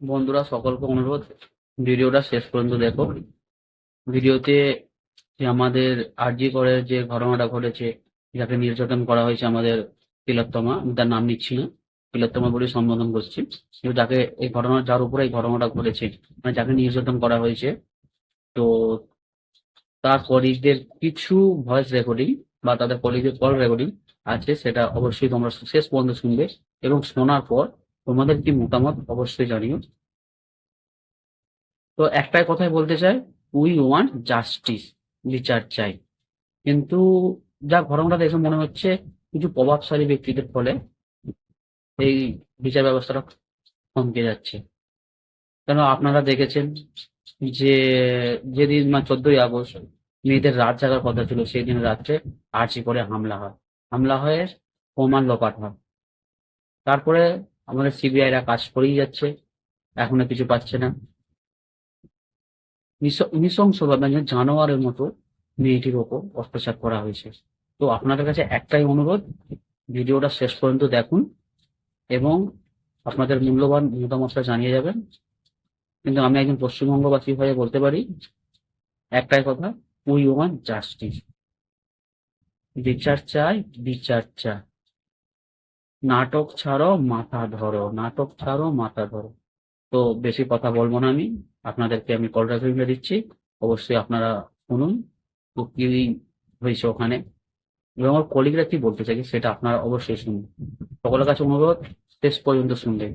বন্ধুরা সকলকে অনুরোধ, ভিডিওটা শেষ পর্যন্ত দেখো। ভিডিওতে যে আমাদের আরজি করে যে ঘটনাটা ঘটেছে, যাকে নির্যাতন করা হয়েছে আমাদের তিলোত্তমা, আমি তার নাম নিচ্ছি না তিলোত্তমা বলে সম্বোধন করছি। কিন্তু যাকে এই ঘটনা, যার উপরে এই ঘটনাটা ঘটেছে মানে যাকে নির্যাতন করা হয়েছে, তো তার কলিগদের কিছু ভয়েস রেকর্ডিং বা তাদের কলিগের কল রেকর্ডিং আছে, সেটা অবশ্যই তোমরা শেষ পর্যন্ত শুনবে এবং শোনার পর তোমাদের কি মতামত অবশ্যই জানিও। তো একটাই কথাই বলতে চাই উই ওয়ান্ট জাস্টিস বিচার চাই। কিন্তু যা ঘটনাটা দেখে মনে হচ্ছে, কিছু প্রভাবশালী ব্যক্তিদের ফলে এই বিচার ব্যবস্থাটা থমকে যাচ্ছে। কেন আপনারা দেখেছেন যে যেদিন মানে চোদ্দই আগস্ট মেয়েদের রাত জাগার কথা ছিল, সেই দিন রাত্রে আর্চি করে হামলা হয়। হামলা হয়ে প্রমাণ লোপাট হয়। তারপরে আমাদের সিবিআইরা কাজ করেই যাচ্ছে, এখনও কিছু পাচ্ছে না। নৃশ- নৃশংসভাবে জানোয়ারের মতো মেয়েটির ওপর অত্যাচার করা হয়েছে। তো আপনাদের কাছে একটাই অনুরোধ, ভিডিওটা শেষ পর্যন্ত দেখুন এবং আপনাদের মূল্যবান মতামতটা জানিয়ে যাবেন। কিন্তু আমি একজন পশ্চিমবঙ্গবাসী হয়ে বলতে পারি, একটাই কথা উই ওয়ান জাস্টিস বিচার চাই বিচার চাই। নাটক ছাড়ো মাথা ধরো, নাটক ছাড়ো মাথা ধরো। তো বেশি কথা বলব না আমি, আপনাদেরকে আমি কল রেকর্ডিংটা দিচ্ছি। অবশ্যই আপনারা শুনুন, তো কি হয়েছে ওখানে। এবং আমার কলিগরা কি বলতে চাই সেটা আপনারা অবশ্যই শুনুন। সকলের কাছে অনুরোধ, শেষ পর্যন্ত শুনবেন।